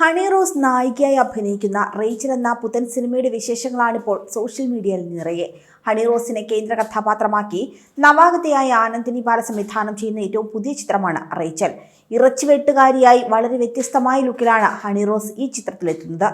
ഹണി റോസ് നായികയായി അഭിനയിക്കുന്ന റേച്ചൽ എന്ന പുത്തൻ സിനിമയുടെ വിശേഷങ്ങളാണിപ്പോൾ സോഷ്യൽ മീഡിയയിൽ നിറയെ. ഹണി റോസിനെ കേന്ദ്ര കഥാപാത്രമാക്കി നവാഗതയായ ആനന്ദിനി ബാല സംവിധാനം ചെയ്യുന്ന ഏറ്റവും പുതിയ ചിത്രമാണ് റേച്ചൽ. ഇറച്ചിവെട്ടുകാരിയായി വളരെ വ്യത്യസ്തമായ ലുക്കിലാണ് ഹണി റോസ് ഈ ചിത്രത്തിലെത്തുന്നത്.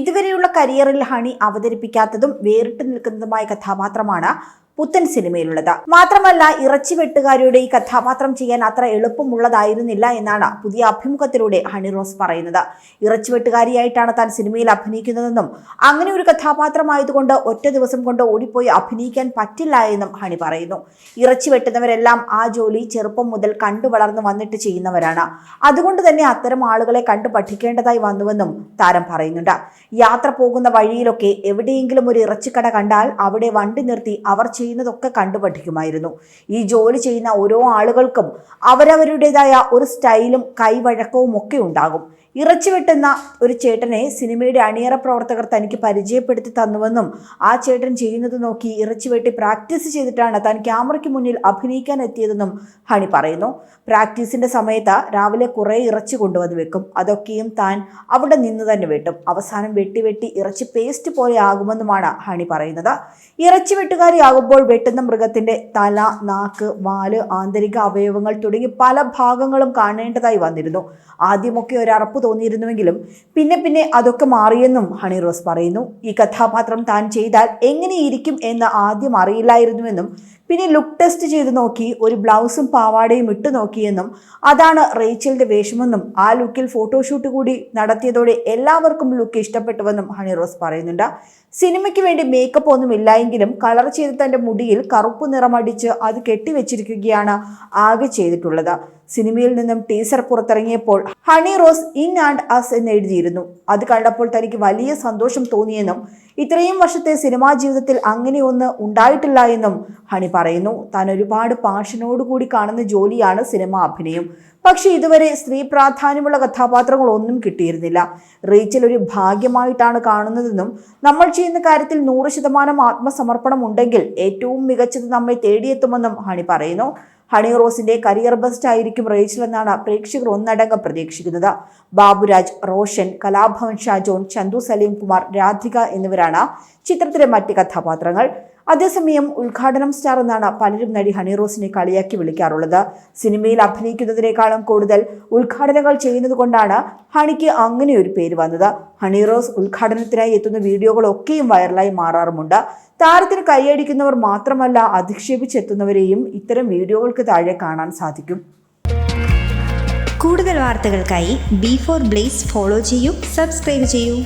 ഇതുവരെയുള്ള കരിയറിൽ ഹണി അവതരിപ്പിക്കാത്തതും വേറിട്ട് നിൽക്കുന്നതുമായ കഥാപാത്രമാണ് പുത്തൻ സിനിമയിലുള്ളത്. മാത്രമല്ല ഇറച്ചി വെട്ടുകാരിയുടെ ഈ കഥാപാത്രം ചെയ്യാൻ അത്ര എളുപ്പമുള്ളതായിരുന്നില്ല എന്നാണ് പുതിയ അഭിമുഖത്തിലൂടെ ഹണി റോസ് പറയുന്നത്. ഇറച്ചി വെട്ടുകാരിയായിട്ടാണ് താൻ സിനിമയിൽ അഭിനയിക്കുന്നതെന്നും അങ്ങനെ ഒരു കഥാപാത്രമായതുകൊണ്ട് ഒറ്റ ദിവസം കൊണ്ട് ഓടിപ്പോയി അഭിനയിക്കാൻ പറ്റില്ല എന്നും ഹണി പറയുന്നു. ഇറച്ചി വെട്ടുന്നവരെല്ലാം ആ ജോലി ചെറുപ്പം മുതൽ കണ്ടു വളർന്നു വന്നിട്ട് ചെയ്യുന്നവരാണ്. അതുകൊണ്ട് തന്നെ അത്തരം ആളുകളെ കണ്ടു പഠിക്കേണ്ടതായി വന്നുവെന്നും താരം പറയുന്നുണ്ട്. യാത്ര പോകുന്ന വഴിയിലൊക്കെ എവിടെയെങ്കിലും ഒരു ഇറച്ചിക്കട കണ്ടാൽ അവിടെ വണ്ടി നിർത്തി അവർ ചെയ്യുന്നതൊക്കെ കണ്ടു പഠിക്കുമായിരുന്നു ഈ ജോലി ചെയ്യുന്ന ഓരോ ആളുകൾക്കും അവരവരുടേതായ ഒരു സ്റ്റൈലും കൈവഴക്കവും ഒക്കെ ഉണ്ടാകും. ഇറച്ചി വെട്ടുന്ന ഒരു ചേട്ടനെ സിനിമയുടെ അണിയറ പ്രവർത്തകർ തനിക്ക് പരിചയപ്പെടുത്തി തന്നുവെന്നും ആ ചേട്ടൻ ചെയ്യുന്നത് നോക്കി ഇറച്ചി വെട്ടി പ്രാക്ടീസ് ചെയ്തിട്ടാണ് താൻ ക്യാമറയ്ക്ക് മുന്നിൽ അഭിനയിക്കാൻ എത്തിയതെന്നും ഹണി പറയുന്നു. പ്രാക്ടീസിന്റെ സമയത്ത് രാവിലെ കുറേ ഇറച്ചി കൊണ്ടുവന്ന് വെക്കും. അതൊക്കെയും താൻ അവിടെ നിന്ന് തന്നെ വെട്ടും. അവസാനം വെട്ടി വെട്ടി ഇറച്ചി പേസ്റ്റ് പോലെ ആകുമെന്നുമാണ് ഹണി പറയുന്നത്. ഇറച്ചി വെട്ടുകാരിയാകുമ്പോൾ വെട്ടുന്ന മൃഗത്തിന്റെ തല നാക്ക് വാൽ ആന്തരിക അവയവങ്ങൾ തുടങ്ങി പല ഭാഗങ്ങളും കാണേണ്ടതായി വന്നിരുന്നു. ആദ്യമൊക്കെ ഒരു തോന്നിയിരുന്നുവെങ്കിലും പിന്നെ പിന്നെ അതൊക്കെ മാറിയെന്നും ഹണി റോസ് പറയുന്നു. ഈ കഥാപാത്രം താൻ ചെയ്താൽ എങ്ങനെയിരിക്കും എന്ന് ആദ്യം അറിയില്ലായിരുന്നുവെന്നും പിന്നെ ലുക്ക് ടെസ്റ്റ് ചെയ്ത് നോക്കി ഒരു ബ്ലൗസും പാവാടയും ഇട്ട് നോക്കിയെന്നും അതാണ് റേച്ചലിന്റെ വേഷമെന്നും ആ ലുക്കിൽ ഫോട്ടോഷൂട്ട് കൂടി നടത്തിയതോടെ എല്ലാവർക്കും ലുക്ക് ഇഷ്ടപ്പെട്ടുവെന്നും ഹണി റോസ് പറയുന്നുണ്ട്. സിനിമയ്ക്ക് വേണ്ടി മേക്കപ്പ് ഒന്നും ഇല്ലായെങ്കിലും കളർ ചെയ്ത് തന്റെ മുടിയിൽ കറുപ്പ് നിറമടിച്ച് അത് കെട്ടിവെച്ചിരിക്കുകയാണ് ആകെ ചെയ്തിട്ടുള്ളത്. സിനിമയിൽ നിന്നും teaser പുറത്തിറങ്ങിയപ്പോൾ Honey Rose in and as എന്ന് എഴുതിയിരുന്നു. അത് കണ്ടപ്പോൾ തനിക്ക് വലിയ സന്തോഷം തോന്നിയെന്നും ഇത്രയും വർഷത്തെ സിനിമാ ജീവിതത്തിൽ അങ്ങനെ ഒന്ന് ഉണ്ടായിട്ടില്ല എന്നും ഹണി പറയുന്നു. താൻ ഒരുപാട് പാഷനോടുകൂടി കാണുന്ന ജോലിയാണ് സിനിമ അഭിനയം. പക്ഷെ ഇതുവരെ സ്ത്രീ പ്രാധാന്യമുള്ള കഥാപാത്രങ്ങളൊന്നും കിട്ടിയിരുന്നില്ല. റീച്ചൽ ഒരു ഭാഗ്യമായിട്ടാണ് കാണുന്നതെന്നും നമ്മൾ ചെയ്യുന്ന കാര്യത്തിൽ നൂറ് ശതമാനം ആത്മസമർപ്പണം ഉണ്ടെങ്കിൽ ഏറ്റവും മികച്ചത് നമ്മെ തേടിയെത്തുമെന്നും ഹണി പറയുന്നു. ഹണി റോസിന്റെ കരിയർ ബെസ്റ്റ് ആയിരിക്കും റേച്ചൽ എന്നാണ് പ്രേക്ഷകർ ഒന്നടങ്കം പ്രതീക്ഷിക്കുന്നത്. ബാബുരാജ് റോഷൻ കലാഭവൻ ഷാജോൺ ചന്തു സലീം കുമാർ രാധിക എന്നിവരാണ് ചിത്രത്തിലെ മറ്റ് കഥാപാത്രങ്ങൾ. അതേസമയം ഉദ്ഘാടനം സ്റ്റാർ എന്നാണ് പലരും നടി ഹണി റോസിനെ കളിയാക്കി വിളിക്കാറുള്ളത്. സിനിമയിൽ അഭിനയിക്കുന്നതിനേക്കാളും കൂടുതൽ ഉദ്ഘാടനങ്ങൾ ചെയ്യുന്നത് കൊണ്ടാണ് ഹണിക്ക് അങ്ങനെ ഒരു പേര് വന്നത്. ഹണി റോസ് ഉദ്ഘാടനത്തിനായി എത്തുന്ന വീഡിയോകളൊക്കെയും വൈറലായി മാറാറുമുണ്ട്. താരത്തിന് കൈയടിക്കുന്നവർ മാത്രമല്ല അധിക്ഷേപിച്ചെത്തുന്നവരെയും ഇത്തരം വീഡിയോകൾക്ക് താഴെ കാണാൻ സാധിക്കും. കൂടുതൽ വാർത്തകൾക്കായി ബി ഫോർ ബ്ലേസ് ഫോളോ ചെയ്യൂ സബ്സ്ക്രൈബ് ചെയ്യൂ.